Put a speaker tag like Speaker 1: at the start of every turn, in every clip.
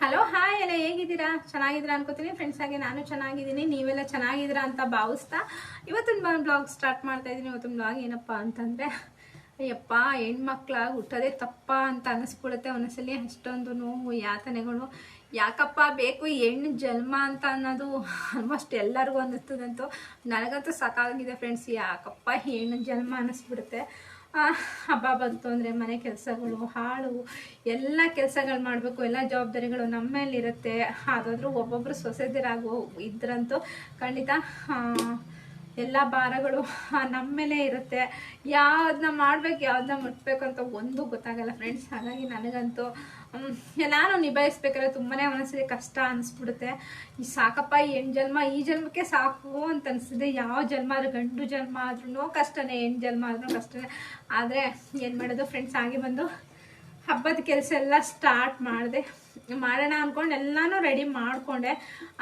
Speaker 1: Hello hi ಎಲ್ಲ ಹೇಗಿದ್ದೀರಾ? ಚೆನ್ನಾಗಿದ್ದೀರಾ ಅನ್ಕೋತೀನಿ. ಫ್ರೆಂಡ್ಸ್ ಆಗಿ ನಾನು ಚೆನ್ನಾಗಿದ್ದೀನಿ. ನೀವೆಲ್ಲ ಚೆನ್ನಾಗಿದ್ದೀರಾ ಅಂತ ಭಾವಿಸ್ತಾ ಇವತ್ತಿನ ಬ್ಲಾಗ್ ಸ್ಟಾರ್ಟ್ ಮಾಡ್ತಾ ಇದ್ದೀನಿ. ಇವತ್ತಿನ ಬ್ಲಾಗ್ ಏನಪ್ಪ ಅಂತಂದರೆ, ಅಯ್ಯಪ್ಪ, ಹೆಣ್ಮಕ್ಳಾಗಿ ಹುಟ್ಟೋದೇ ತಪ್ಪ ಅಂತ ಅನ್ನಿಸ್ಬಿಡುತ್ತೆ ಒಂದೊಂದ್ಸಲಿ ಅಷ್ಟೊಂದು ನೋವು, ಯಾತನೆಗಳು. ಯಾಕಪ್ಪ ಬೇಕು ಹೆಣ್ಣು ಜನ್ಮ ಅಂತ ಅನ್ನೋದು? ಆಲ್ಮೋಸ್ಟ್ ಎಲ್ಲರಿಗೂ ಅನ್ನಿಸ್ತದಂತೂ. ನನಗಂತೂ ಸಾಕಾಗಿದೆ ಫ್ರೆಂಡ್ಸ್ ಯಾಕಪ್ಪ ಹೆಣ್ಣು ಜನ್ಮ ಅನ್ನಿಸ್ಬಿಡುತ್ತೆ? ಹಬ್ಬ ಬಂತು ಅಂದರೆ ಮನೆ ಕೆಲಸಗಳು, ಹಾಳು, ಎಲ್ಲ ಕೆಲಸಗಳು ಮಾಡಬೇಕು, ಎಲ್ಲ ಜವಾಬ್ದಾರಿಗಳು ನಮ್ಮ ಮೇಲಿರುತ್ತೆ ಅದಾದರೂ ಒಬ್ಬೊಬ್ಬರು ಸೊಸೆದಿರಾಗೋ ಇದ್ರಂತೂ ಖಂಡಿತ ಎಲ್ಲ ಭಾರಗಳು ನಮ್ಮ ಮೇಲೆ ಇರುತ್ತೆ. ಯಾವ್ದನ್ನ ಮಾಡ್ಬೇಕು ಯಾವ್ದನ್ನ ಮುಟ್ಬೇಕು ಅಂತ ಒಂದು ಗೊತ್ತಾಗಲ್ಲ ಫ್ರೆಂಡ್ಸ್ ಹಾಗಾಗಿ ನನಗಂತೂ ನಾನು ನಿಭಾಯಿಸ್ಬೇಕಾದ್ರೆ ತುಂಬಾ ಒಂದೊಂದ್ಸರಿ ಕಷ್ಟ ಅನಿಸ್ಬಿಡುತ್ತೆ. ಈ ಸಾಕಪ್ಪ ಹೆಣ್ಣು ಜನ್ಮ, ಈ ಜನ್ಮಕ್ಕೆ ಸಾಕು ಅಂತ ಅನಿಸ್ತಿದೆ. ಯಾವ ಜನ್ಮ ಆದ್ರೂ, ಗಂಡು ಜನ್ಮ ಆದ್ರೂ ಕಷ್ಟನೇ ಹೆಣ್ಣು ಜನ್ಮ ಆದ್ರೂ ಕಷ್ಟನೇ. ಆದರೆ ಏನು ಮಾಡೋದು ಫ್ರೆಂಡ್ಸ್ ಆಗಿ ಬಂದು ಹಬ್ಬದ ಕೆಲಸ ಎಲ್ಲ ಸ್ಟಾರ್ಟ್ ಮಾಡಿದೆ. ಮಾಡೋಣ ಅಂದ್ಕೊಂಡು ಎಲ್ಲಾನು ರೆಡಿ ಮಾಡಿಕೊಂಡೆ.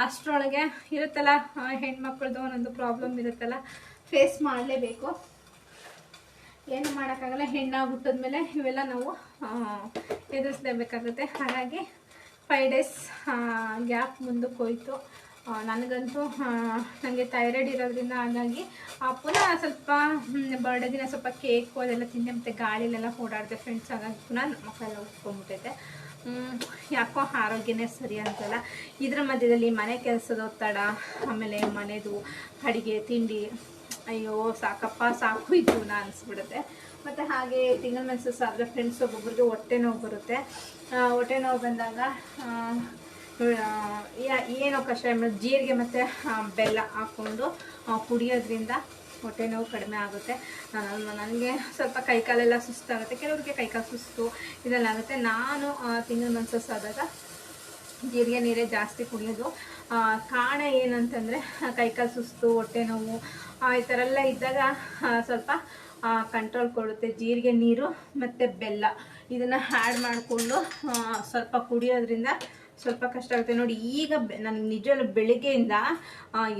Speaker 1: ಅಷ್ಟರೊಳಗೆ ಇರುತ್ತಲ್ಲ ಹೆಣ್ಮಕ್ಳದ್ದು ಒಂದೊಂದು ಪ್ರಾಬ್ಲಮ್ ಇರುತ್ತಲ್ಲ ಫೇಸ್ ಮಾಡಲೇಬೇಕು. ಏನು ಮಾಡೋಕ್ಕಾಗಲ್ಲ ಹೆಣ್ಣಾಗಿ ಹುಟ್ಟಿದ್ಮೇಲೆ ಇವೆಲ್ಲ ನಾವು ಎದುರಿಸ್ಲೇಬೇಕಾಗುತ್ತೆ. ಹಾಗಾಗಿ ಫೈವ್ ಡೇಸ್ ಗ್ಯಾಪ್ ಮುಂದಕ್ಕೆ ಹೋಯಿತು. ನನಗಂತೂ ನನಗೆ ಥೈರಾಯ್ಡ್ ಇರೋದ್ರಿಂದ ಹಾಗಾಗಿ ಆ, ಪುನಃ ಸ್ವಲ್ಪ ಬರ್ಡೇ ದಿನ ಸ್ವಲ್ಪ ಕೇಕು ಅದೆಲ್ಲ ತಿಂದೆ ಮತ್ತು ಗಾಳಿಲೆಲ್ಲ ಓಡಾಡಿದೆ ಫ್ರೆಂಡ್ಸ್ ಹಾಗಾಗಿ ಪುನಃ ಮಕ್ಕಳೆಲ್ಲ ಉಟ್ಕೊಂಡ್ಬಿಟ್ಟೈತೆ. ಯಾಕೋ ಆರೋಗ್ಯನೇ ಸರಿ ಅಂತಲ್ಲ. ಇದ್ರ ಮಧ್ಯದಲ್ಲಿ ಮನೆ ಕೆಲಸದ ಒತ್ತಡ, ಆಮೇಲೆ ಮನೆದು ಅಡುಗೆ, ತಿಂಡಿ. ಅಯ್ಯೋ, ಸಾಕಪ್ಪ, ಸಾಕು ಇದು ನಾ ಅನಿಸ್ಬಿಡುತ್ತೆ. ಮತ್ತು ಹಾಗೆ ತಿಂಗಳ ಮೆನ್ಸಸ್ ಆದರೆ ಫ್ರೆಂಡ್ಸ್ ಒಬ್ಬೊಬ್ರಿಗೆ ಹೊಟ್ಟೆ ನೋವು ಬರುತ್ತೆ. ಹೊಟ್ಟೆ ನೋವು ಬಂದಾಗ ಏನೋ ಕಷಾಯ, ಜೀರಿಗೆ ಮತ್ತು ಬೆಲ್ಲ ಹಾಕ್ಕೊಂಡು ಕುಡಿಯೋದ್ರಿಂದ ಹೊಟ್ಟೆ ನೋವು ಕಡಿಮೆ ಆಗುತ್ತೆ. ನನಗೆ ಸ್ವಲ್ಪ ಕೈಕಾಲೆಲ್ಲ ಸುಸ್ತಾಗುತ್ತೆ. ಕೆಲವ್ರಿಗೆ ಕೈಕಾಲು ಸುಸ್ತು ಇದೆಲ್ಲ ಆಗುತ್ತೆ. ನಾನು ತಿಂಗಳ ಮನ್ಸಸ್ ಆದಾಗ ಜೀರಿಗೆ ನೀರೇ ಜಾಸ್ತಿ ಕುಡಿಯೋದು. ಕಾರಣ ಏನಂತಂದರೆ, ಕೈಕಾಲು ಸುಸ್ತು, ಹೊಟ್ಟೆ ನೋವು ಈ ಥರ ಎಲ್ಲ ಇದ್ದಾಗ ಸ್ವಲ್ಪ ಕಂಟ್ರೋಲ್ ಕೊಡುತ್ತೆ ಜೀರಿಗೆ ನೀರು ಮತ್ತು ಬೆಲ್ಲ. ಇದನ್ನು ಆ್ಯಡ್ ಮಾಡಿಕೊಂಡು ಸ್ವಲ್ಪ ಕುಡಿಯೋದ್ರಿಂದ ಸ್ವಲ್ಪ ಕಷ್ಟ ಆಗುತ್ತೆ. ನೋಡಿ, ಈಗ ನನಗೆ ನಿಜವಲ್ಲ ಬೆಳಿಗ್ಗೆಯಿಂದ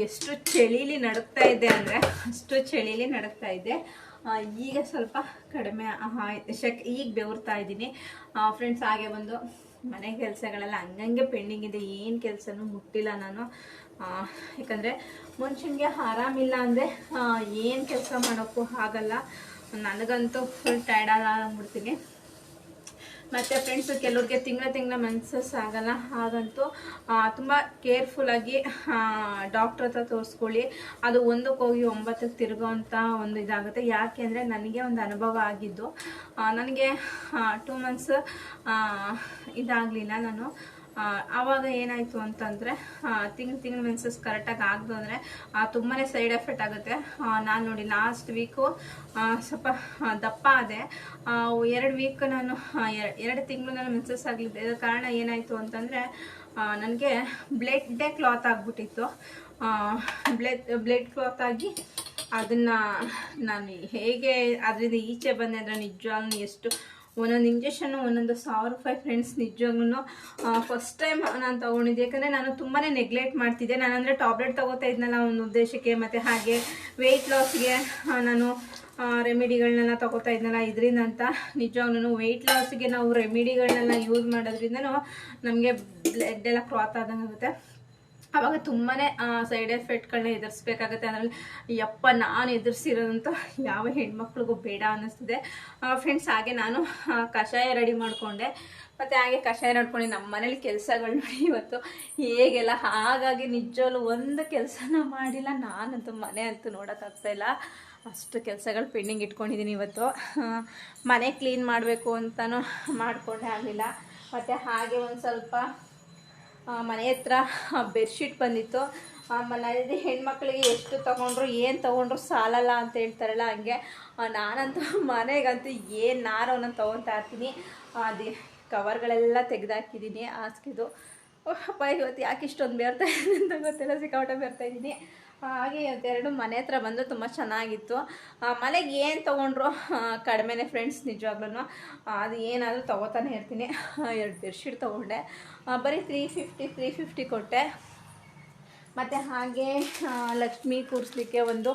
Speaker 1: ಎಷ್ಟು ಚಳಿಲಿ ನಡಕ್ತಾ ಇದೆ ಅಂದರೆ, ಅಷ್ಟು ಚಳಿಲಿ ನಡಕ್ತಾ ಇದೆ. ಈಗ ಸ್ವಲ್ಪ ಕಡಿಮೆ ಶಕ್, ಈಗ ಬೆವರ್ತಾ ಇದ್ದೀನಿ. ಫ್ರೆಂಡ್ಸ್ ಹಾಗೆ ಬಂದು ಮನೆ ಕೆಲಸಗಳೆಲ್ಲ ಹಂಗಂಗೆ ಪೆಂಡಿಂಗ್ ಇದೆ. ಏನು ಕೆಲಸನೂ ಮುಟ್ಟಿಲ್ಲ ನಾನು. ಯಾಕಂದರೆ ಮನುಷ್ಯನಿಗೆ ಆರಾಮಿಲ್ಲ ಅಂದರೆ ಏನು ಕೆಲಸ ಮಾಡೋಕ್ಕೂ ಆಗಲ್ಲ. ನನಗಂತೂ ಫುಲ್ ಟೈರ್ಡ್ ಆಗ್ಬಿಡ್ತೀನಿ ಮತ್ತು ಫ್ರೆಂಡ್ಸು ಕೆಲವ್ರಿಗೆ ತಿಂಗಳ ತಿಂಗಳ ಮೆನ್ಸಸ್ ಆಗಲ್ಲ. ಹಾಗಂತೂ ತುಂಬ ಕೇರ್ಫುಲ್ಲಾಗಿ ಡಾಕ್ಟ್ರ್ ಹತ್ರ ತೋರಿಸ್ಕೊಳ್ಳಿ. ಅದು ಒಂದಕ್ಕೆ ಹೋಗಿ ಒಂಬತ್ತಕ್ಕೆ ತಿರುಗೋ ಅಂತ ಒಂದು ಇದಾಗುತ್ತೆ. ಯಾಕೆ ಅಂದರೆ ನನಗೆ ಒಂದು ಅನುಭವ ಆಗಿದ್ದು ನನಗೆ ಟೂ ಮಂತ್ಸ್ ಇದಾಗಲಿಲ್ಲ ನಾನು. ಆವಾಗ ಏನಾಯಿತು ಅಂತಂದರೆ ತಿಂಗಳು ತಿಂಗಳು ಮೆನ್ಸಸ್ ಕರೆಕ್ಟಾಗಿ ಆಗದು ಅಂದರೆ ತುಂಬಾ ಸೈಡ್ ಎಫೆಕ್ಟ್ ಆಗುತ್ತೆ. ನಾನು ನೋಡಿ ಲಾಸ್ಟ್ ವೀಕು ಸ್ವಲ್ಪ ದಪ್ಪ ಆದೆ. ಎರಡು ವೀಕ್ ನಾನು ಎರಡು ತಿಂಗಳು ನಾನು ಮೆನ್ಸಸ್ ಆಗಲಿದ್ದೆ ಇದರ ಕಾರಣ ಏನಾಯಿತು ಅಂತಂದರೆ ನನಗೆ ಬ್ಲಡ್ಡೇ ಕ್ಲಾತ್ ಆಗಿಬಿಟ್ಟಿತ್ತು. ಬ್ಲಡ್ ಬ್ಲಡ್ ಕ್ಲಾತ್ ಆಗಿ ಅದನ್ನು ನಾನು ಹೇಗೆ, ಅದರಿಂದ ಈಚೆ ಬಂದೆ ಅಂದರೆ ನಿಜವಾಗ್ಲೂ ಎಷ್ಟು ಒಂದೊಂದು ಇಂಜೆಕ್ಷನ್ನು ಒಂದೊಂದು ಸಾವಿರ ರೂಪಾಯಿ ಫ್ರೆಂಡ್ಸ್ ನಿಜವಾಗ್ಲೂ ಫಸ್ಟ್ ಟೈಮ್ ನಾನು ತೊಗೊಂಡಿದ್ದೆ. ಯಾಕಂದರೆ ನಾನು ತುಂಬಾ ನೆಗ್ಲೆಕ್ಟ್ ಮಾಡ್ತಿದ್ದೆ. ನಾನು ಅಂದರೆ ಟಾಬ್ಲೆಟ್ ತೊಗೋತಾ ಇದ್ನಲ್ಲ ಒಂದು ಉದ್ದೇಶಕ್ಕೆ, ಮತ್ತು ಹಾಗೆ ವೆಯ್ಟ್ ಲಾಸ್ಗೆ ನಾನು ರೆಮಿಡಿಗಳನ್ನೆಲ್ಲ ತೊಗೋತಾ ಇದ್ನಲ್ಲ ಇದರಿಂದ ಅಂತ. ನಿಜವಾಗ್ಲೂ ವೆಯ್ಟ್ ಲಾಸ್ಗೆ ನಾವು ರೆಮಿಡಿಗಳನ್ನೆಲ್ಲ ಯೂಸ್ ಮಾಡೋದ್ರಿಂದ ನಮಗೆ ಬ್ಲಡ್ ಎಲ್ಲ ಕ್ರಾತ್ ಆದಂಗೆ ಆಗುತ್ತೆ ಆವಾಗ ತುಂಬಾ ಸೈಡ್ ಎಫೆಕ್ಟ್ಗಳನ್ನ ಎದುರಿಸ್ಬೇಕಾಗತ್ತೆ. ಅದರಲ್ಲಿ, ಯಪ್ಪ, ನಾನು ಎದುರಿಸಿರೋದಂತ ಯಾವ ಹೆಣ್ಮಕ್ಳಿಗೂ ಬೇಡ ಅನ್ನಿಸ್ತಿದೆ. ಫ್ರೆಂಡ್ಸ್ ಹಾಗೆ ನಾನು ಕಷಾಯ ರೆಡಿ ಮಾಡಿಕೊಂಡೆ. ಮತ್ತು ಹಾಗೆ ಕಷಾಯ ನೋಡ್ಕೊಂಡು ನಮ್ಮ ಮನೇಲಿ ಕೆಲಸಗಳು ನೋಡಿ ಇವತ್ತು ಹೇಗೆಲ್ಲ ಹಾಗಾಗಿ ನಿಜವಲ್ಲೂ ಒಂದು ಕೆಲಸನ ಮಾಡಿಲ್ಲ. ನಾನಂತೂ ಮನೆ ಅಂತೂ ನೋಡೋಕ್ಕಾಗ್ತಾ ಇಲ್ಲ. ಅಷ್ಟು ಕೆಲಸಗಳು ಪೆಂಡಿಂಗ್ ಇಟ್ಕೊಂಡಿದ್ದೀನಿ ಇವತ್ತು. ಮನೆ ಕ್ಲೀನ್ ಮಾಡಬೇಕು ಅಂತಲೂ ಮಾಡಿಕೊಂಡೇ ಆಗಲಿಲ್ಲ. ಮತ್ತು ಹಾಗೆ ಒಂದು ಸ್ವಲ್ಪ ಮನೆ ಹತ್ರ ಬೆಡ್ಶೀಟ್ ಬಂದಿತ್ತು. ಮನೆಯಲ್ಲಿ ಹೆಣ್ಮಕ್ಳಿಗೆ ಎಷ್ಟು ತೊಗೊಂಡ್ರು, ಏನು ತೊಗೊಂಡ್ರು ಸಾಲಲ್ಲ ಅಂತ ಹೇಳ್ತಾರಲ್ಲ ಹಂಗೆ. ನಾನಂತೂ ಮನೆಗಂತೂ ಏನು ನಾನು ಅನ್ನೋದು ತೊಗೊತಾ ಇರ್ತೀನಿ. ಅದು ಕವರ್ಗಳೆಲ್ಲ ತೆಗೆದಾಕಿದ್ದೀನಿ, ಹಾಸಿಗೆದು. ಅಪ್ಪ, ಇವತ್ತು ಯಾಕೆ ಇಷ್ಟೊಂದು ಬೇರ್ತಾ ಇದ್ದೀನಿ ಅಂತ ಗೊತ್ತಿಲ್ಲ, ಸಿಕ್ಕಾಪಟ್ಟೆ ಇದ್ದೀನಿ. ಹಾಗೆ ಎರಡು ಮನೆ ಹತ್ರ ಬಂದು ತುಂಬ ಚೆನ್ನಾಗಿತ್ತು. ಮನೆಗೆ ಏನು ತೊಗೊಂಡ್ರು? ಕಡಿಮೆನೆ ಫ್ರೆಂಡ್ಸ್ ನಿಜವಾಗ್ಲೂ ಅದು ಏನಾದರೂ ತೊಗೋತಾನೆ ಇರ್ತೀನಿ. ಎರಡು ಬೆಡ್ಶೀಟ್ ತೊಗೊಂಡೆ. ಬರೀ ತ್ರೀ ಫಿಫ್ಟಿ ತ್ರೀ ಫಿಫ್ಟಿ ಕೊಟ್ಟೆ. ಮತ್ತು ಹಾಗೆ ಲಕ್ಷ್ಮಿ ಕೂರಿಸ್ಲಿಕ್ಕೆ ಒಂದು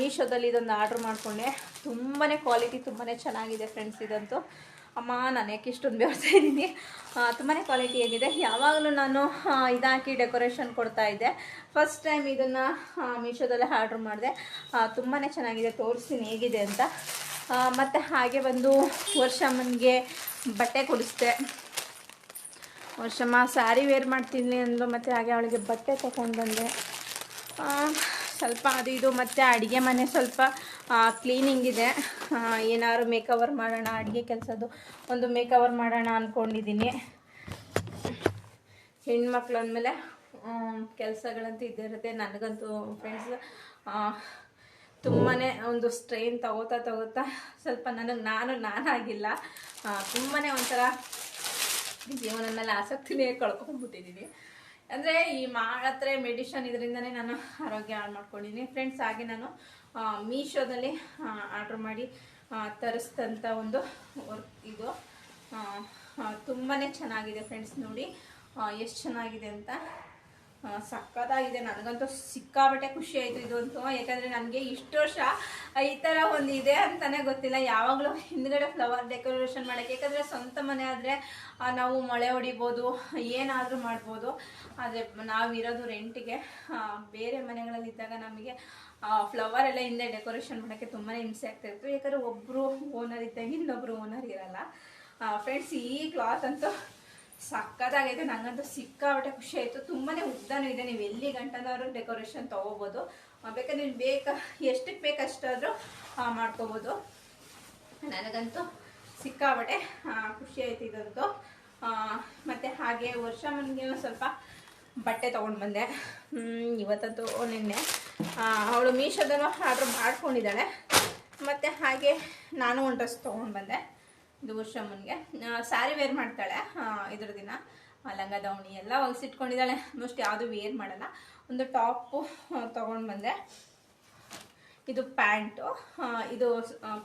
Speaker 1: ಮೀಶೋದಲ್ಲಿ ಇದೊಂದು ಆರ್ಡ್ರ್ ಮಾಡಿಕೊಂಡೆ. ತುಂಬಾ ಕ್ವಾಲಿಟಿ ತುಂಬಾ ಚೆನ್ನಾಗಿದೆ ಫ್ರೆಂಡ್ಸ್ ಇದಂತೂ. ಅಮ್ಮ, ನಾನು ಯಾಕೆ ಇಷ್ಟೊಂದು ಬೆವರ್ತಾ ಇದ್ದೀನಿ? ತುಂಬಾ ಕ್ವಾಲಿಟಿ ಆಗಿದೆ. ಯಾವಾಗಲೂ ನಾನು ಇದಾಕಿ ಡೆಕೋರೇಷನ್ ಕೊಡ್ತಾ ಇದ್ದೆ. ಫಸ್ಟ್ ಟೈಮ್ ಇದನ್ನು ಮೀಶೋದಲ್ಲೇ ಆರ್ಡ್ರ್ ಮಾಡಿದೆ. ತುಂಬಾ ಚೆನ್ನಾಗಿದೆ, ತೋರಿಸ್ತೀನಿ ಹೇಗಿದೆ ಅಂತ. ಮತ್ತು ಹಾಗೆ ಬಂದು ವರ್ಷಮ್ಮನಿಗೆ ಬಟ್ಟೆ ಕೊಡಿಸ್ದೆ. ವರ್ಷಮ್ಮ ಸ್ಯಾರಿ ವೇರ್ ಮಾಡ್ತೀನಿ ಅಂದ್ಲು, ಮತ್ತು ಹಾಗೆ ಅವಳಿಗೆ ಬಟ್ಟೆ ತೊಗೊಂಡು ಬಂದೆ. ಸ್ವಲ್ಪ ಅದು ಇದು, ಮತ್ತು ಅಡುಗೆ ಮನೆ ಸ್ವಲ್ಪ ಕ್ಲೀನಿಂಗ್ ಇದೆ. ಏನಾದ್ರು ಮೇಕವರ್ ಮಾಡೋಣ, ಅಡುಗೆ ಕೆಲಸದ್ದು ಒಂದು ಮೇಕವರ್ ಮಾಡೋಣ ಅಂದ್ಕೊಂಡಿದ್ದೀನಿ ಹೆಣ್ಮಕ್ಳು ಅಂದಮೇಲೆ ಕೆಲಸಗಳಂತೂ ಇದ್ದೇ ಇರುತ್ತೆ. ನನಗಂತೂ ಫ್ರೆಂಡ್ಸ್ ತುಂಬಾ ಒಂದು ಸ್ಟ್ರೈನ್ ತಗೋತಾ ತಗೋತಾ ಸ್ವಲ್ಪ ನನಗೆ ನಾನು ನಾನಾಗಿಲ್ಲ. ತುಂಬಾ ಒಂಥರ ಜೀವನದ ಮೇಲೆ ಆಸಕ್ತಿನೇ ಕಳ್ಕೊಂಡ್ಬಿಟ್ಟಿದ್ದೀನಿ ಅಂದರೆ ಈ ಮಾತ್ರೆ ಮೆಡಿಷನ್ ಇದರಿಂದನೇ ನಾನು ಆರೋಗ್ಯ ಹಾಳು ಮಾಡ್ಕೊಂಡಿದ್ದೀನಿ ಫ್ರೆಂಡ್ಸ್ ಹಾಗೆ ನಾನು ಮೀಶೋದಲ್ಲಿ ಆರ್ಡ್ರ್ ಮಾಡಿ ತರಿಸ್ದಂಥ ಒಂದು ವರ್ಕ್ ಇದು. ತುಂಬಾ ಚೆನ್ನಾಗಿದೆ ಫ್ರೆಂಡ್ಸ್ ನೋಡಿ. ಎಷ್ಟು ಚೆನ್ನಾಗಿದೆ ಅಂತ. ಸಕ್ಕತ್ತಾಗಿದೆ. ನನಗಂತೂ ಸಿಕ್ಕಾಬಟ್ಟೆ ಖುಷಿ ಆಯಿತು ಇದು ಅಂತೂ ಯಾಕಂದರೆ ನನಗೆ ಇಷ್ಟು ವರ್ಷ ಈ ಥರ ಒಂದು ಇದೆ ಅಂತಲೇ ಗೊತ್ತಿಲ್ಲ. ಯಾವಾಗಲೂ ಹಿಂದ್ಗಡೆ ಫ್ಲವರ್ ಡೆಕೋರೇಷನ್ ಮಾಡೋಕ್ಕೆ. ಯಾಕಂದರೆ ಸ್ವಂತ ಮನೆ ಆದರೆ ನಾವು ಮಳೆ ಹೊಡಿಬೋದು, ಏನಾದರೂ ಮಾಡ್ಬೋದು. ಆದರೆ ನಾವಿರೋದು ರೆಂಟಿಗೆ ಬೇರೆ ಮನೆಗಳಲ್ಲಿದ್ದಾಗ ನಮಗೆ ಫ್ಲವರ್ ಎಲ್ಲ ಹಿಂದೆ ಡೆಕೋರೇಷನ್ ಮಾಡೋಕ್ಕೆ ತುಂಬಾ ಹಿಂಸೆ ಆಗ್ತಾಯಿತ್ತು ಯಾಕಂದರೆ ಒಬ್ಬರು ಓನರ್ ಇದ್ದಂಗೆ ಇನ್ನೊಬ್ಬರು ಓನರ್ ಇರಲ್ಲ. ಫ್ರೆಂಡ್ಸ್ ಈ ಕ್ಲಾತ್ ಅಂತೂ ಸಕ್ಕತ್ತಾಗೈತೆ. ನನಗಂತೂ ಸಿಕ್ಕಾಬಟ್ಟೆ ಖುಷಿ ಆಯಿತು. ತುಂಬಾ ಉದ್ದನೂ ಇದೆ. ನೀವು ಎಲ್ಲಿ ಗಂಟನವರು ಡೆಕೋರೇಷನ್ ತೊಗೋಬೋದು. ಬೇಕಾದ್ರೆ ನೀವು ಬೇಕಾ ಎಷ್ಟಕ್ಕೆ ಬೇಕಷ್ಟಾದರೂ ಮಾಡ್ಕೋಬೋದು. ನನಗಂತೂ ಸಿಕ್ಕಾಬಟ್ಟೆ ಖುಷಿ ಆಯ್ತು ಇದಂತೂ. ಮತ್ತೆ ಹಾಗೆ ವರ್ಷ ಮನೆಗೆ ಸ್ವಲ್ಪ ಬಟ್ಟೆ ತೊಗೊಂಡು ಬಂದೆ. ಇವತ್ತಂತೂ ನಿನ್ನೆ. ಅವಳು ಮೀಶೋದನ್ನು ಆರ್ಡ್ರ್ ಮಾಡ್ಕೊಂಡಿದ್ದಾಳೆ. ಮತ್ತು ಹಾಗೆ ನಾನು ಒಂದು ಡ್ರೆಸ್ ತೊಗೊಂಡು ಬಂದೆ. ಇದು ವರ್ಷಮ್ಮನಿಗೆ ಸ್ಯಾರಿ ವೇರ್ ಮಾಡ್ತಾಳೆ ಇದ್ರ ದಿನ. ಲಂಗ ದಾವಣಿ ಎಲ್ಲ ಹೊಲ್ಸಿಟ್ಕೊಂಡಿದ್ದಾಳೆ. ಆಲ್ಮೋಸ್ಟ್ ಯಾವುದು ವೇರ್ ಮಾಡಲ್ಲ. ಒಂದು ಟಾಪು ತೊಗೊಂಡು ಬಂದೆ. ಇದು ಪ್ಯಾಂಟು. ಇದು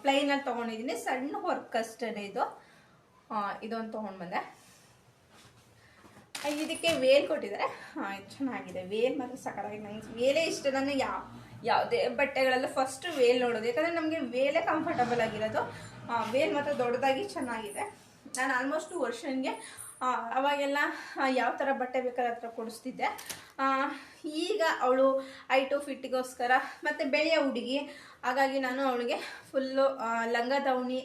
Speaker 1: ಪ್ಲೈನಲ್ಲಿ ತೊಗೊಂಡಿದ್ದೀನಿ. ಸಣ್ಣ ವರ್ಕ್ ಅಷ್ಟೇ ಇದು. ಇದೊಂದು ತೊಗೊಂಡು ಬಂದೆ. ಇದಕ್ಕೆ ವೇಲ್ ಕೊಟ್ಟಿದ್ದಾರೆ. ಹಾಂ ಚೆನ್ನಾಗಿದೆ. ವೇಲ್ ಮಾತ್ರ ಸಕ್ಕತ್ತಾಗಿ ನೈಸ್ ವೇಲೇ ಇಷ್ಟ. ನಾನು ಯಾವ ಯಾವುದೇ ಬಟ್ಟೆಗಳೆಲ್ಲ ಫಸ್ಟ್ ವೇಲ್ ನೋಡೋದು. ಯಾಕಂದರೆ ನಮಗೆ ವೇಲೇ ಕಂಫರ್ಟಬಲ್ ಆಗಿರೋದು. ವೇಲ್ ಮಾತ್ರ ದೊಡ್ಡದಾಗಿ ಚೆನ್ನಾಗಿದೆ. ನಾನು ಆಲ್ಮೋಸ್ಟ್ ವರ್ಷನ್ಗೆ ಅವಾಗೆಲ್ಲ ಯಾವ ಥರ ಬಟ್ಟೆ ಬೇಕಾದ್ರೆ ಹತ್ರ ಕೊಡಿಸ್ತಿದ್ದೆ. ಈಗ ಅವಳು ಐಟು ಫಿಟ್ಟಿಗೋಸ್ಕರ ಮತ್ತು ಬೆಳೆಯ ಹುಡುಗಿ ಹಾಗಾಗಿ ನಾನು ಅವಳಿಗೆ ಫುಲ್ಲು ಲಂಗ ದಾವಣಿ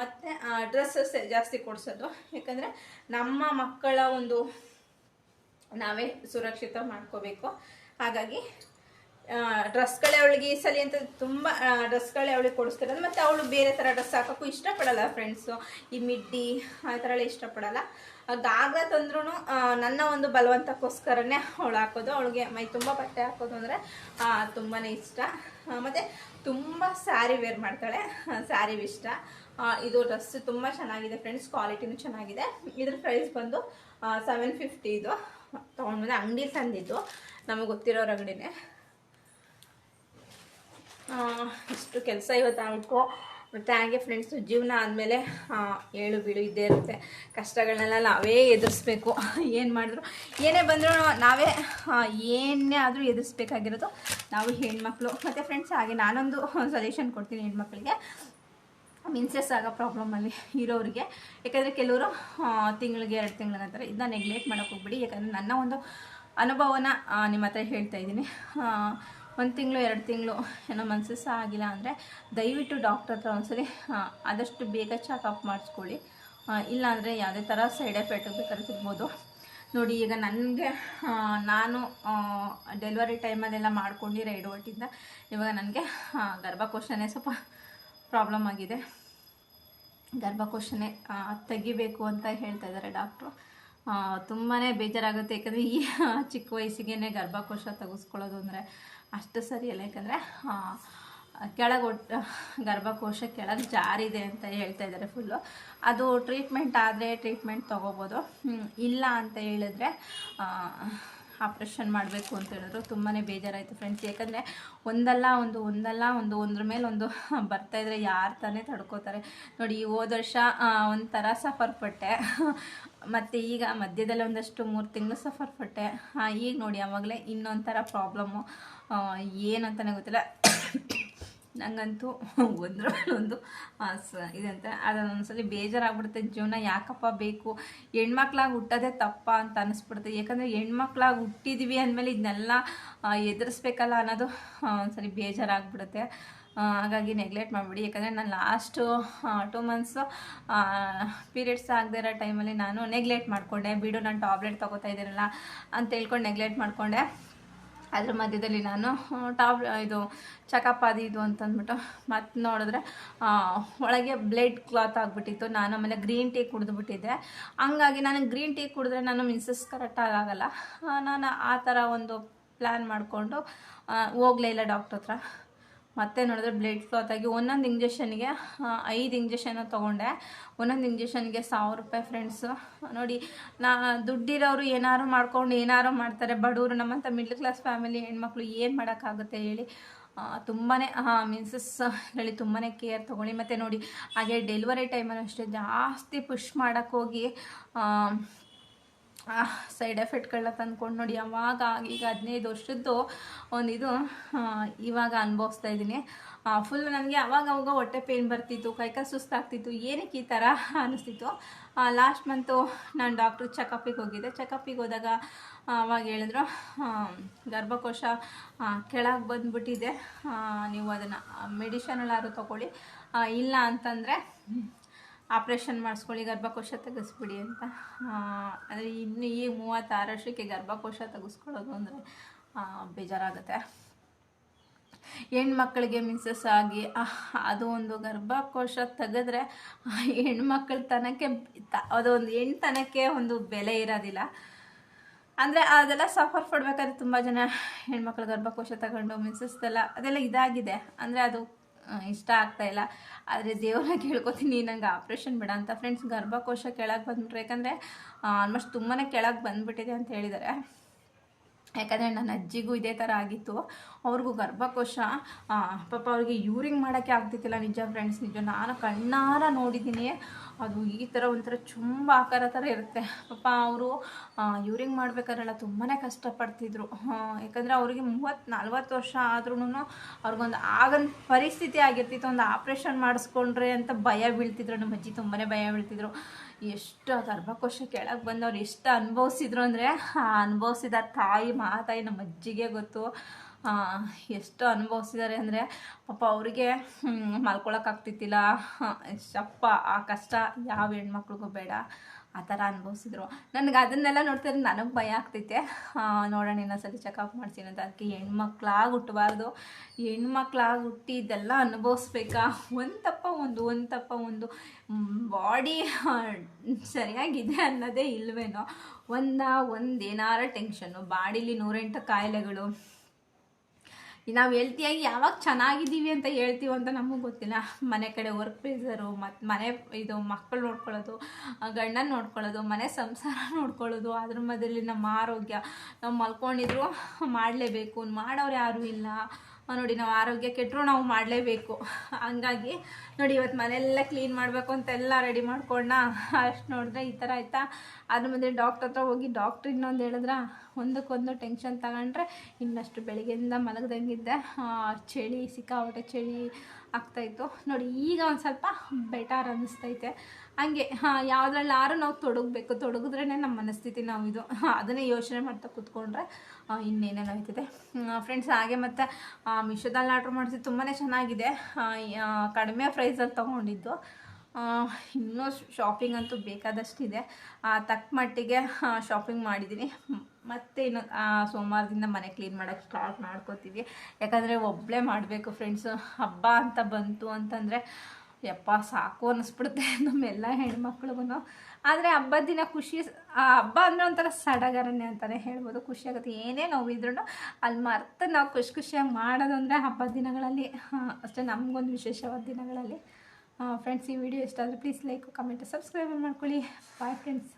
Speaker 1: ಮತ್ತು ಡ್ರೆಸ್ಸಸ್ ಜಾಸ್ತಿ ಕೊಡಿಸೋದು. ಯಾಕಂದರೆ ನಮ್ಮ ಮಕ್ಕಳ ಒಂದು ನಾವೇ ಸುರಕ್ಷಿತ ಮಾಡ್ಕೋಬೇಕು. ಹಾಗಾಗಿ ಡ್ರೆಸ್ಗಳೇ ಅವಳಿಗೆ ಈ ಸಲ ಅಂತ ತುಂಬ ಡ್ರೆಸ್ಗಳೇ ಅವಳಿಗೆ ಕೊಡಿಸ್ತಿರೋದು. ಮತ್ತು ಅವಳು ಬೇರೆ ಥರ ಡ್ರೆಸ್ ಹಾಕೋಕ್ಕೂ ಇಷ್ಟಪಡಲ್ಲ ಫ್ರೆಂಡ್ಸು ಈ ಮಿಡ್ಡಿ ಆ ಥರ ಎಲ್ಲ ಇಷ್ಟಪಡಲ್ಲ. ಗಾಗ ತಂದ್ರೂ ನನ್ನ ಒಂದು ಬಲವಂತಕ್ಕೋಸ್ಕರನೇ ಅವಳು ಹಾಕೋದು. ಅವಳಿಗೆ ಮೈ ತುಂಬ ಬಟ್ಟೆ ಹಾಕೋದು ಅಂದರೆ ತುಂಬಾ ಇಷ್ಟ. ಮತ್ತು ತುಂಬ ಸ್ಯಾರಿ ವೇರ್ ಮಾಡ್ತಾಳೆ. ಸ್ಯಾರಿ ಇಷ್ಟ. ಇದು ಡ್ರೆಸ್ ತುಂಬ ಚೆನ್ನಾಗಿದೆ ಫ್ರೆಂಡ್ಸ್ ಕ್ವಾಲಿಟಿನೂ ಚೆನ್ನಾಗಿದೆ. ಇದ್ರ ಪ್ರೈಸ್ ಬಂದು ಸೆವೆನ್ ಫಿಫ್ಟಿ ಇದು. ತೊಗೊಂಡ್ಬಂದು ಅಂಗಡಿ ತಂದಿದ್ದು, ನಮಗೆ ಗೊತ್ತಿರೋರ ಅಂಗಡಿನೇ. ಇಷ್ಟು ಕೆಲಸ ಇವತ್ತು ಆಗ್ಬಿಟ್ಟು ಮತ್ತು ಹಾಗೆ ಫ್ರೆಂಡ್ಸು ಜೀವನ ಆದಮೇಲೆ ಏಳು ಬೀಳು ಇದ್ದೇ ಇರುತ್ತೆ. ಕಷ್ಟಗಳನ್ನೆಲ್ಲ ನಾವೇ ಎದುರಿಸ್ಬೇಕು. ಏನು ಮಾಡಿದ್ರು? ಏನೇ ಬಂದರೂ ನಾವೇ ಏನೇ ಆದರೂ ಎದುರಿಸ್ಬೇಕಾಗಿರೋದು ನಾವು ಹೆಣ್ಮಕ್ಳು. ಮತ್ತು ಫ್ರೆಂಡ್ಸ್ ಹಾಗೆ ನಾನೊಂದು ಸಜೆಷನ್ ಕೊಡ್ತೀನಿ ಹೆಣ್ಮಕ್ಳಿಗೆ. ಮಿನ್ಸಸ್ ಆಗೋ ಪ್ರಾಬ್ಲಮಲ್ಲಿ ಇರೋರಿಗೆ. ಯಾಕಂದರೆ ಕೆಲವರು ತಿಂಗಳಿಗೆ ಎರಡು ತಿಂಗಳ ನಂತರ ಇದನ್ನ ನೆಗ್ಲೆಕ್ಟ್ ಮಾಡೋಕ್ಕೆ ಹೋಗ್ಬಿಡಿ. ಯಾಕಂದರೆ ನನ್ನ ಒಂದು ಅನುಭವನ ನಿಮ್ಮ ಹತ್ರ ಹೇಳ್ತಾ ಇದ್ದೀನಿ. ಒಂದು ತಿಂಗಳು, ಎರಡು ತಿಂಗಳು. ಏನೋ ಮನಸ್ಸು ಸಹ ಆಗಿಲ್ಲ ಅಂದರೆ ದಯವಿಟ್ಟು ಡಾಕ್ಟರ್ ಹತ್ರ ಒಂದ್ಸರಿ ಆದಷ್ಟು ಬೇಗ ಚೆಕಪ್ ಮಾಡಿಸ್ಕೊಳ್ಳಿ. ಇಲ್ಲಾಂದರೆ ಯಾವುದೇ ಥರ ಸೈಡ್ ಎಫೆಕ್ಟ್ ಬೇಕಾದ್ರೆ ಸಿಗ್ಬೋದು ನೋಡಿ, ಈಗ ನನಗೆ ನಾನು ಡೆಲಿವರಿ ಟೈಮಲ್ಲೆಲ್ಲ ಮಾಡ್ಕೊಂಡಿರೋ ಒಟ್ಟಿಂದ ಇವಾಗ ನನಗೆ ಗರ್ಭಕೋಶನೇ ಸ್ವಲ್ಪ ಪ್ರಾಬ್ಲಮ್ ಆಗಿದೆ. ಗರ್ಭಕೋಶನೇ ತೆಗಿಬೇಕು ಅಂತ ಹೇಳ್ತಾ ಇದ್ದಾರೆ ಡಾಕ್ಟ್ರು ತುಂಬಾ ಬೇಜಾರಾಗುತ್ತೆ. ಯಾಕಂದರೆ ಈ ಚಿಕ್ಕ ವಯಸ್ಸಿಗೆ ಗರ್ಭಕೋಶ ತೆಗೆಸ್ಕೊಳ್ಳೋದು ಅಂದರೆ ಅಷ್ಟು ಸರಿ ಅಲ್ಲ, ಯಾಕಂದರೆ ಕೆಳಗೆ ಒಟ್ಟು ಗರ್ಭಕೋಶ ಕೆಳಗೆ ಜಾರಿದೆ ಅಂತ ಹೇಳ್ತಾ ಇದ್ದಾರೆ ಫುಲ್ಲು ಅದು ಟ್ರೀಟ್ಮೆಂಟ್ ಆದರೆ ಟ್ರೀಟ್ಮೆಂಟ್ ತೊಗೋಬೋದು. ಇಲ್ಲ ಅಂತ ಹೇಳಿದ್ರೆ ಆಪ್ರೇಷನ್ ಮಾಡಬೇಕು ಅಂತ ಹೇಳಿದ್ರು. ತುಂಬಾ ಬೇಜಾರಾಯಿತು ಫ್ರೆಂಡ್ಸ್ ಯಾಕಂದರೆ, ಒಂದಲ್ಲ ಒಂದು ಒಂದಲ್ಲ ಒಂದು, ಒಂದ್ರ ಮೇಲೆ ಒಂದು ಬರ್ತಾಯಿದ್ರೆ ಯಾರು ತಾನೇ ತಡ್ಕೋತಾರೆ. ನೋಡಿ, ಈ ಹೋದ ವರ್ಷ ಒಂಥರ ಸಫರ್ ಪಟ್ಟೆ. ಮತ್ತು ಈಗ ಮಧ್ಯದಲ್ಲಿ ಒಂದಷ್ಟು ಮೂರು ತಿಂಗಳು ಸಫರ್ ಪಟ್ಟೆ. ಈಗ ನೋಡಿ ಆವಾಗಲೇ ಇನ್ನೊಂಥರ ಪ್ರಾಬ್ಲಮ್ಮು ಏನಂತಲೇ ಗೊತ್ತಿಲ್ಲ. ನಂಗಂತೂ ಒಂದ್ರ ಒಂದು ಸ ಇದಂತೆ ಅದೊಂದ್ಸಲಿ ಬೇಜಾರಾಗ್ಬಿಡುತ್ತೆ. ಜೀವನ ಯಾಕಪ್ಪ ಬೇಕು? ಹೆಣ್ಮಕ್ಳಾಗಿ ಹುಟ್ಟೋದೇ ತಪ್ಪ ಅಂತ ಅನಿಸ್ಬಿಡುತ್ತೆ. ಯಾಕಂದರೆ ಹೆಣ್ಮಕ್ಳಾಗಿ ಹುಟ್ಟಿದ್ವಿ ಅಂದಮೇಲೆ ಇದನ್ನೆಲ್ಲ ಎದುರಿಸ್ಬೇಕಲ್ಲ ಅನ್ನೋದು ಒಂದ್ಸಲಿ ಬೇಜಾರಾಗ್ಬಿಡುತ್ತೆ. ಹಾಗಾಗಿ ನೆಗ್ಲೆಕ್ಟ್ ಮಾಡಿಬಿಡಿ. ಯಾಕಂದರೆ ನಾನು ಲಾಸ್ಟು ಟೂ ಮಂತ್ಸು ಪೀರಿಯಡ್ಸ್ ಆಗದೇ ಇರೋ ಟೈಮಲ್ಲಿ ನಾನು ನೆಗ್ಲೆಕ್ಟ್ ಮಾಡಿಕೊಂಡೆ. ಬಿಡು, ನಾನು ಟಾಬ್ಲೆಟ್ ತೊಗೋತಾ ಇದ್ದೀರಲ್ಲ ಅಂತ ಹೇಳ್ಕೊಂಡು ನೆಗ್ಲೆಕ್ಟ್ ಮಾಡಿಕೊಂಡೆ. ಅದ್ರ ಮಧ್ಯದಲ್ಲಿ ನಾನು ಟಾಬ್ ಇದು ಚೆಕಪ್ ಅದು ಇದು ಅಂತಂದ್ಬಿಟ್ಟು ಮತ್ತೆ ನೋಡಿದ್ರೆ ಒಳಗೆ ಬ್ಲಡ್ ಕ್ಲಾತ್ ಆಗಿಬಿಟ್ಟಿತ್ತು. ನಾನು ಆಮೇಲೆ ಗ್ರೀನ್ ಟೀ ಕುಡಿದ್ಬಿಟ್ಟಿದ್ದೆ ಹಂಗಾಗಿ ನಾನು ಗ್ರೀನ್ ಟೀ ಕುಡಿದ್ರೆ ನಾನು ಮಿನ್ಸಸ್ ಕರೆಕ್ಟ್ ಆಗಲ್ಲ. ನಾನು ಆ ಥರ ಒಂದು ಪ್ಲ್ಯಾನ್ ಮಾಡಿಕೊಂಡು ಹೋಗಲೇ ಇಲ್ಲ ಡಾಕ್ಟ್ರ ಹತ್ರ. ಮತ್ತೆ ನೋಡಿದ್ರೆ ಬ್ಲಡ್ ಕ್ಲಾತ್ ಆಗಿ ಒಂದೊಂದು ಇಂಜೆಕ್ಷನ್ಗೆ ಐದು ಇಂಜೆಕ್ಷನ್ ತೊಗೊಂಡೆ. ಒಂದೊಂದು ಇಂಜೆಕ್ಷನ್ಗೆ ಸಾವಿರ ರೂಪಾಯಿ ಫ್ರೆಂಡ್ಸು ನೋಡಿ, ನಾ ದುಡ್ಡಿರೋರು ಏನಾರು ಮಾಡ್ಕೊಂಡು ಏನಾರು ಮಾಡ್ತಾರೆ, ಬಡವರು ನಮ್ಮಂಥ ಮಿಡ್ಲ್ ಕ್ಲಾಸ್ ಫ್ಯಾಮಿಲಿ ಹೆಣ್ಮಕ್ಳು ಏನು ಮಾಡೋಕ್ಕಾಗುತ್ತೆ ಹೇಳಿ ತುಂಬಾ ಮೀನ್ಸಸ್ ಹೇಳಿ ತುಂಬಾ ಕೇರ್ ತೊಗೊಳ್ಳಿ ಮತ್ತು ನೋಡಿ, ಹಾಗೆ ಡೆಲಿವರಿ ಟೈಮಲ್ಲಿ ಅಷ್ಟೇ ಜಾಸ್ತಿ ಪುಷ್ ಮಾಡೋಕ್ಕೆ ಹೋಗಿ ಸೈಡ್ ಎಫೆಕ್ಟ್ಗಳನ್ನ ತಂದ್ಕೊಂಡು ನೋಡಿ ಯಾವಾಗ ಈಗ ಹದಿನೈದು ವರ್ಷದ್ದು ಒಂದು ಇದು ಇವಾಗ ಅನುಭವಿಸ್ತಾ ಇದ್ದೀನಿ. ಫುಲ್ ನನಗೆ ಅವಾಗ ಅವಾಗ ಹೊಟ್ಟೆ ಪೇನ್ ಬರ್ತಿತ್ತು ಕೈಕಾಲು ಸುಸ್ತಾಗ್ತಿತ್ತು, ಏನಕ್ಕೆ ಈ ಥರ ಅನ್ನಿಸ್ತಿತ್ತು ಲಾಸ್ಟ್ ಮಂತು ನಾನು ಡಾಕ್ಟ್ರ್ ಚೆಕಪ್ಪಿಗೆ ಹೋಗಿದ್ದೆ. ಚೆಕಪ್ಪಿಗೆ ಹೋದಾಗ ಅವಾಗ ಹೇಳಿದ್ರು ಗರ್ಭಕೋಶ ಕೆಳಗೆ ಬಂದುಬಿಟ್ಟಿದೆ. ನೀವು ಅದನ್ನು ಮೆಡಿಷನಲ್ಲಾದ್ರು ತೊಗೊಳ್ಳಿ ಇಲ್ಲ ಅಂತಂದರೆ ಆಪ್ರೇಷನ್ ಮಾಡಿಸ್ಕೊಳ್ಳಿ, ಗರ್ಭಕೋಶ ತೆಗೆಸ್ಬಿಡಿ ಅಂತ. ಅಂದರೆ ಇನ್ನು ಈ ಮೂವತ್ತಾರು ವರ್ಷಕ್ಕೆ ಗರ್ಭಕೋಶ ತೆಗೆಸ್ಕೊಳ್ಳೋದು ಅಂದರೆ ಬೇಜಾರಾಗುತ್ತೆ. ಹೆಣ್ಮಕ್ಳಿಗೆ ಮಿನ್ಸಸ್ ಆಗಿ ಅದು ಒಂದು ಗರ್ಭಕೋಶ ತೆಗೆದ್ರೆ ಹೆಣ್ಮಕ್ಳ ತನಕ್ಕೆ ತ- ಅದೊಂದು ಹೆಣ್ತನಕ್ಕೆ ಒಂದು ಬೆಲೆ ಇರೋದಿಲ್ಲ. ಅಂದರೆ ಅದೆಲ್ಲ ಸಫರ್ ಪಡ್ಬೇಕಾದ್ರೆ ತುಂಬ ಜನ ಹೆಣ್ಮಕ್ಳು ಗರ್ಭಕೋಶ ತಗೊಂಡು ಮಿನ್ಸಸ್ದೆಲ್ಲ ಅದೆಲ್ಲ ಇದಾಗಿದೆ. ಅಂದರೆ ಅದು ಇಷ್ಟ ಆಗ್ತಾ ಇಲ್ಲ. ಆದರೆ ದೇವ್ರ ಕೇಳ್ಕೊತೀನಿ, ನಂಗೆ ಆಪ್ರೇಷನ್ ಬೇಡ ಅಂತ ಫ್ರೆಂಡ್ಸ್ ಗರ್ಭಕೋಶ ಕೆಳಗೆ ಬಂದ್ಬಿಟ್ರೆ. ಯಾಕಂದರೆ ಆಲ್ಮೋಸ್ಟ್ ತುಂಬಾ ಕೆಳಗೆ ಬಂದ್ಬಿಟ್ಟಿದೆ ಅಂತ ಹೇಳಿದ್ದಾರೆ. ಯಾಕಂದರೆ ನನ್ನ ಅಜ್ಜಿಗೂ ಇದೇ ಥರ ಆಗಿತ್ತು. ಅವ್ರಿಗೂ ಗರ್ಭಕೋಶ ಪಾಪ ಅವ್ರಿಗೆ ಯೂರಿಂಗ್ ಮಾಡೋಕ್ಕೆ ಆಗ್ತಿತ್ತಿಲ್ಲ ನಿಜ ಫ್ರೆಂಡ್ಸ್ ನಿಜ ನಾನು ಕಣ್ಣಾರ ನೋಡಿದ್ದೀನಿ. ಅದು ಈ ಥರ ಒಂಥರ ತುಂಬ ಆಕಾರ ಥರ ಇರುತ್ತೆ. ಪಾಪ ಅವರು ಯೂರಿಂಗ್ ಮಾಡ್ಬೇಕಾದ್ರೆಲ್ಲ ತುಂಬಾ ಕಷ್ಟಪಡ್ತಿದ್ರು. ಯಾಕಂದರೆ ಅವರಿಗೆ ಮೂವತ್ತು, ನಲ್ವತ್ತು ವರ್ಷ ಆದ್ರೂ ಅವ್ರಿಗೊಂದು ಆಗನ್ ಪರಿಸ್ಥಿತಿ ಆಗಿರ್ತಿತ್ತು. ಒಂದು ಆಪ್ರೇಷನ್ ಮಾಡಿಸ್ಕೊಂಡ್ರೆ ಅಂತ ಭಯ ಬೀಳ್ತಿದ್ರು. ನಮ್ಮ ಅಜ್ಜಿ ತುಂಬಾ ಭಯ ಬೀಳ್ತಿದ್ರು. ಎಷ್ಟು ಗರ್ಭಕೋಶ ಕೆಳಗೆ ಬಂದವ್ರು ಎಷ್ಟು ಅನುಭವಿಸಿದ್ರು ಅಂದರೆ, ಆ ಅನುಭವಿಸಿದ ತಾಯಿ, ಮಾತಾಯಿ ನಮ್ಮ ಅಜ್ಜಿಗೆ ಗೊತ್ತು. ಎಷ್ಟು ಅನುಭವಿಸಿದ್ದಾರೆ ಅಂದರೆ, ಪಾಪ ಅವರಿಗೆ ಮಲ್ಕೊಳಕ್ಕಾಗ್ತಿತ್ತಿಲ್ಲ ಶಪ್ಪ ಆ ಕಷ್ಟ ಯಾವ ಹೆಣ್ಮಕ್ಳಿಗೂ ಬೇಡ. ಆ ಥರ ಅನುಭವಿಸಿದ್ರು. ನನಗೆ ಅದನ್ನೆಲ್ಲ ನೋಡ್ತಿದ್ರೆ ನನಗೆ ಭಯ ಆಗ್ತೈತೆ. ನೋಡೋಣ ಇನ್ನೊಂದ್ಸಲಿ ಚೆಕಪ್ ಮಾಡ್ತೀನಿ ಅಂತ. ಅದಕ್ಕೆ ಹೆಣ್ಮಕ್ಳಾಗಿ ಹುಟ್ಟಬಾರ್ದು ಹೆಣ್ಮಕ್ಳಾಗಿ ಹುಟ್ಟಿ ಇದೆಲ್ಲ ಅನುಭವಿಸ್ಬೇಕಾ? ಒಂದು ಒಂದು ಒಂದು ತಪ್ಪ ಒಂದು. ಬಾಡಿ ಸರಿಯಾಗಿದೆ ಅನ್ನೋದೇ ಇಲ್ವೇನೋ. ಒಂದ, ಒಂದು ಏನಾರ ಟೆನ್ಷನ್ನು ಬಾಡಿಲಿ ನೂರೆಂಟು ಕಾಯಿಲೆಗಳು. ನಾವು ಹೆಲ್ತಿಯಾಗಿ ಯಾವಾಗ ಚೆನ್ನಾಗಿದ್ದೀವಿ ಅಂತ ಹೇಳ್ತೀವಿ ಅಂತ ನಮಗೆ ಗೊತ್ತಿಲ್ಲ. ಮನೆ ಕಡೆ ವರ್ಕ್ ಪ್ರೆಸರು ಮತ್ತು ಮನೆ ಇದು ಮಕ್ಕಳು ನೋಡ್ಕೊಳ್ಳೋದು ಗಂಡನ ನೋಡ್ಕೊಳ್ಳೋದು, ಮನೆ ಸಂಸಾರ ನೋಡ್ಕೊಳ್ಳೋದು, ಅದ್ರ ಮಧ್ಯದಲ್ಲಿ ನಮ್ಮ ಆರೋಗ್ಯ, ನಾವು ಮಲ್ಕೊಂಡಿದ್ರು ಮಾಡಲೇಬೇಕು. ಮಾಡೋರು ಯಾರೂ ಇಲ್ಲ. ನೋಡಿ ನಾವು ಆರೋಗ್ಯ ಕೆಟ್ಟರು ನಾವು ಮಾಡಲೇಬೇಕು. ಹಂಗಾಗಿ ನೋಡಿ ಇವತ್ತು ಮನೆಯೆಲ್ಲ ಕ್ಲೀನ್ ಮಾಡಬೇಕು ಅಂತೆಲ್ಲ ರೆಡಿ ಮಾಡ್ಕೊಂಡ ಅಷ್ಟು ನೋಡಿದ್ರೆ ಈ ಥರ ಆಯ್ತಾ? ಅದ್ರ ಮುಂದೆ ಡಾಕ್ಟ್ರ್ ಹತ್ರ ಹೋಗಿ ಡಾಕ್ಟ್ರ್ ಇನ್ನೊಂದು ಹೇಳಿದ್ರೆ? ಒಂದಕ್ಕೊಂದು ಟೆನ್ಷನ್ ತಗೊಂಡ್ರೆ ಇನ್ನಷ್ಟು ಬೆಳಗ್ಗೆಯಿಂದ ಮಲಗ್ದಂಗಿದ್ದೆ. ಚಳಿ, ಸಿಕ್ಕಾಪಟ್ಟೆ ಚಳಿ ಆಗ್ತಾಯಿತ್ತು ನೋಡಿ, ಈಗ ಒಂದು ಸ್ವಲ್ಪ ಬೆಟರ್ ಅನ್ನಿಸ್ತೈತೆ. ಹಂಗೆ, ಹಾಂ, ಯಾವುದ್ರಲ್ಲಿ ಯಾರು ನಾವು ತೊಡಗಬೇಕು. ತೊಡಗಿದ್ರೇ ನಮ್ಮ ಮನಸ್ಥಿತಿ ನಾವು ಇದು. ಅದನ್ನೇ ಯೋಚನೆ ಮಾಡ್ತಾ ಕೂತ್ಕೊಂಡ್ರೆ ಇನ್ನೇನೇನು ಆಯ್ತದೆ? ಫ್ರೆಂಡ್ಸ್ ಹಾಗೆ ಮತ್ತು ಮಿಶೋದಲ್ಲಿ ಆರ್ಡ್ರ್ ಮಾಡಿಸಿ ತುಂಬಾ ಚೆನ್ನಾಗಿದೆ. ಕಡಿಮೆ ಕಡಿಮೆ ಪ್ರೈಸಲ್ಲಿ ತೊಗೊಂಡಿದ್ದು. ಇನ್ನೂ ಶಾಪಿಂಗ್ ಅಂತೂ ಬೇಕಾದಷ್ಟಿದೆ. ತಕ್ಕ ಮಟ್ಟಿಗೆ ಶಾಪಿಂಗ್ ಮಾಡಿದ್ದೀನಿ ಮತ್ತೆ ಇನ್ನು ಸೋಮವಾರದಿಂದ ಮನೆ ಕ್ಲೀನ್ ಮಾಡೋಕ್ಕೆ ಸ್ಟಾರ್ಟ್ ಮಾಡ್ಕೋತೀವಿ. ಯಾಕಂದರೆ ಒಬ್ಬಳೇ ಮಾಡಬೇಕು ಫ್ರೆಂಡ್ಸು ಹಬ್ಬ ಅಂತ ಬಂತು ಅಂತಂದರೆ ಯಪ್ಪ, ಸಾಕು ಅನ್ನಿಸ್ಬಿಡುತ್ತೆ ನಮ್ಮೆಲ್ಲ ಹೆಣ್ಮಕ್ಳಿಗೂ. ಆದರೆ ಹಬ್ಬದ ದಿನ ಖುಷಿ, ಆ ಹಬ್ಬ ಅಂದರೆ ಒಂಥರ ಸಡಗರನೆ ಅಂತಲೇ ಹೇಳ್ಬೋದು. ಖುಷಿ ಆಗುತ್ತೆ. ಏನೇ ನೋವಿದ್ರೂ ಅಲ್ಲಿ ಮರ್ತು ನಾವು ಖುಷಿ ಖುಷಿಯಾಗಿ ಮಾಡೋದು ಅಂದರೆ ಹಬ್ಬದ ದಿನಗಳಲ್ಲಿ ಅಷ್ಟೇ ನಮಗೊಂದು ವಿಶೇಷವಾದ ದಿನಗಳಲ್ಲಿ. ಫ್ರೆಂಡ್ಸ್ ಈ ವಿಡಿಯೋ ಇಷ್ಟ ಆದರೆ ಪ್ಲೀಸ್ ಲೈಕ್ ಕಮೆಂಟ್ ಸಬ್ಸ್ಕ್ರೈಬ್ ಮಾಡ್ಕೊಳ್ಳಿ. Bye friends